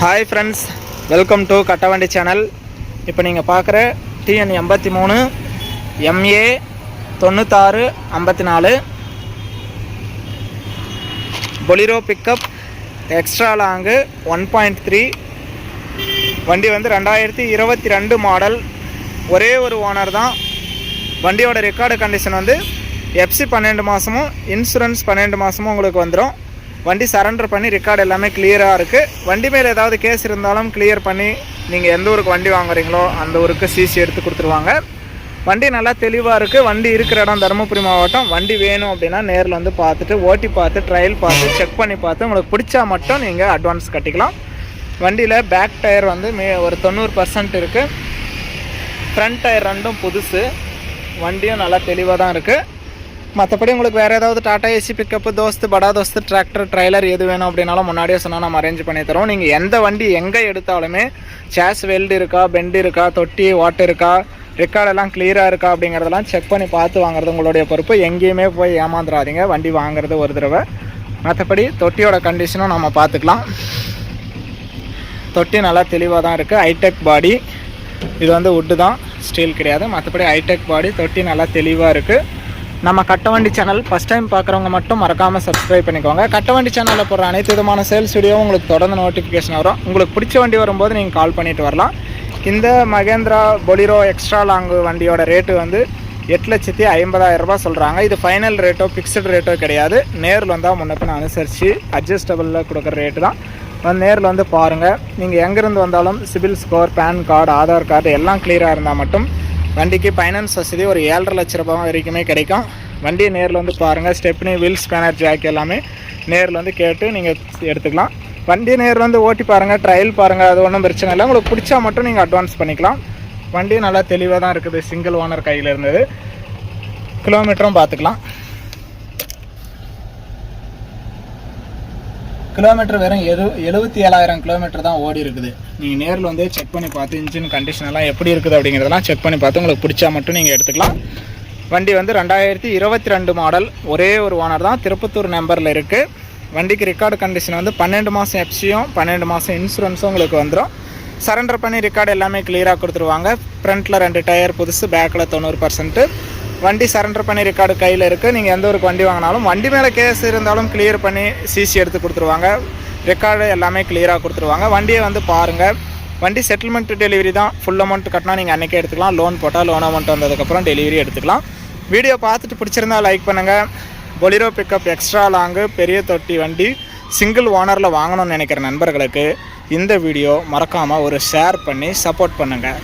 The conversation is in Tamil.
Hi friends welcome to Kattavandi channel இப்போ நீங்கள் பார்க்குற டிஎன் எண்பத்தி மூணு எம்ஏ தொண்ணூத்தாறு ஐம்பத்தி நாலு. Bolero pickup extra long one point three வண்டி வந்து ரெண்டாயிரத்தி இருபத்தி ரெண்டு மாடல் ஒரே ஒரு ஓனர் தான். வண்டியோட ரெக்கார்டு கண்டிஷன் வந்து எஃப்சி பன்னெண்டு மாதமும் இன்சூரன்ஸ் பன்னெண்டு மாதமும் உங்களுக்கு வந்துடும் வண்டி சரண்டர் பண்ணி ரெக்கார்டு எல்லாமே கிளியராக இருக்குது வண்டி மேலே ஏதாவது கேஸ் இருந்தாலும் கிளியர் பண்ணி நீங்கள் எந்த ஊருக்கு வண்டி வாங்குறீங்களோ அந்த ஊருக்கு சிசி எடுத்து கொடுத்துருவாங்க. வண்டி நல்லா தெளிவாக இருக்குது வண்டி இருக்கிற இடம் தருமபுரி மாவட்டம். வண்டி வேணும் அப்படின்னா நேரில் வந்து பார்த்துட்டு ஓட்டி பார்த்து ட்ரையல் பார்த்து செக் பண்ணி பார்த்து உங்களுக்கு பிடிச்சா மட்டும் நீங்கள் அட்வான்ஸ் கட்டிக்கலாம். வண்டியில் பேக் டயர் வந்து மே ஒரு தொண்ணூறு பர்சன்ட் இருக்குது ஃப்ரண்ட் டயர் ரெண்டும் புதுசு. வண்டியும் நல்லா தெளிவாக தான் இருக்குது மற்றபடி உங்களுக்கு வேறு ஏதாவது டாடா ஏசி பிக்கப்பு தோஸ்து படா தோஸ்து டிராக்டர் ட்ரைலர் எது வேணும் அப்படின்னாலும் முன்னாடியே சொன்னால் நம்ம அரேஞ்ச் பண்ணி தரோம் நீங்கள் எந்த வண்டி எங்கே எடுத்தாலுமே சேஸ் வெல்டு இருக்கா பெண்டு இருக்கா தொட்டி வாட்டு இருக்கா ரெக்கார்டெல்லாம் கிளியராக இருக்கா அப்படிங்கிறதெல்லாம் செக் பண்ணி பார்த்து வாங்குறது உங்களுடைய பொறுப்பு. எங்கேயுமே போய் ஏமாந்துடாதீங்க வண்டி வாங்குறது ஒரு தடவை. மற்றபடி தொட்டியோட கண்டிஷனும் நம்ம பார்த்துக்கலாம். தொட்டி நல்லா தெளிவாக தான் இருக்குது ஹைடெக் பாடி இது வந்து உட்டு தான். ஸ்டீல் கிடையாது. மற்றபடி ஹைடெக் பாடி தொட்டி நல்லா தெளிவாக இருக்குது நம்ம கட்டவண்டி சேனல் ஃபஸ்ட் டைம் பார்க்குறவங்க மட்டும் மறக்காமல் சப்ஸ்கிரைப் பண்ணிக்கோங்க. கட்டவண்டி சேனலில் போடுற அனைத்து விதமான சேல்ஸ் வீடியோவும் உங்களுக்கு தொடர்ந்து நோட்டிஃபிகேஷன் வரும். உங்களுக்கு பிடிச்ச வண்டி வரும்போது நீங்கள் கால் பண்ணிட்டு வரலாம். இந்த மகேந்திரா பொலிரோ எக்ஸ்ட்ரா லாங் வண்டியோட ரேட்டு வந்து எட்டு லட்சத்தி ஐம்பதாயிரம் ரூபாய் சொல்கிறாங்க இது ஃபைனல் ரேட்டோ ஃபிக்ஸ்டு ரேட்டோ கிடையாது. நேரில் வந்தால் முன்னப்பின் அனுசரித்து அட்ஜஸ்டபிளில் கொடுக்குற ரேட்டு தான். வந்து நேரில் வந்து பாருங்கள் நீங்கள் எங்கேருந்து வந்தாலும் CIBIL score PAN card Aadhaar card எல்லாம் கிளியராக இருந்தால் மட்டும் வண்டிக்கு ஃபைனான்ஸ் வசதி ஒரு ஏழரை லட்ச ரூபாய் வரைக்குமே கிடைக்கும். வண்டியை நேரில் வந்து பாருங்கள் ஸ்டெப்னி வீல் ஸ்பேனர் ஜாக் எல்லாமே நேரில் வந்து கேட்டு நீங்கள் எடுத்துக்கலாம். வண்டியை நேரில் வந்து ஓட்டி பாருங்கள் ட்ரையல் பாருங்கள் அது ஒன்றும் பிரச்சனை இல்லை. உங்களுக்கு பிடிச்சா மட்டும் நீங்கள் அட்வான்ஸ் பண்ணிக்கலாம். வண்டி நல்லா தெளிவாக தான் இருக்குது. சிங்கிள் ஓனர் கையில் இருந்தது. கிலோமீட்டரும் பார்த்துக்கலாம். கிலோமீட்டர் வெறும் எது எழுபத்தி ஏழாயிரம் கிலோமீட்டர் தான் ஓடி இருக்குது. நீங்கள் நேரில் வந்து செக் பண்ணி பார்த்து இன்ஜின் கண்டிஷன் எல்லாம் எப்படி இருக்குது அப்படிங்கிறதெல்லாம் செக் பண்ணி பார்த்து உங்களுக்கு பிடிச்சா மட்டும் நீங்கள் எடுத்துக்கலாம். வண்டி வந்து ரெண்டாயிரத்தி இருபத்தி ரெண்டு மாடல் ஒரே ஒரு ஓனர் தான். திருப்பத்தூர் நம்பரில் இருக்குது வண்டிக்கு ரெக்கார்டு கண்டிஷன் வந்து பன்னெண்டு மாதம் எஃப்சியும் பன்னெண்டு மாதம் இன்சூரன்ஸும் உங்களுக்கு வந்துடும் சரண்டர் பண்ணி ரெக்கார்டு எல்லாமே கிளியராக கொடுத்துருவாங்க. ஃப்ரண்ட்டில் ரெண்டு டயர் புதுசு பேக்கில் தொண்ணூறு பர்சன்ட்டு வண்டி சரண்டர் பண்ணி ரெக்கார்டு கையில் இருக்குது நீங்கள் எந்த ஒரு வண்டி வாங்கினாலும் வண்டி மேலே கேஸ் இருந்தாலும் கிளியர் பண்ணி சிசி எடுத்து கொடுத்துருவாங்க. ரெக்கார்டு எல்லாமே கிளியராக கொடுத்துருவாங்க. வண்டியை வந்து பாருங்கள் வண்டி செட்டில்மெண்ட் டெலிவரி தான். ஃபுல் அமௌண்ட் கட்டினா நீங்கள் அன்றைக்கே எடுத்துக்கலாம். லோன் போட்டால் லோன் அமௌண்ட் வந்ததுக்கப்புறம் டெலிவரி எடுத்துக்கலாம். வீடியோ பார்த்துட்டு பிடிச்சிருந்தா லைக் பண்ணுங்கள் பொலிரோ பிக்கப் எக்ஸ்ட்ரா லாங்கு பெரிய தொட்டி வண்டி சிங்கிள் ஓனரில் வாங்கணும்னு நினைக்கிற நண்பர்களுக்கு இந்த வீடியோ மறக்காமல் ஒரு ஷேர் பண்ணி சப்போர்ட் பண்ணுங்கள்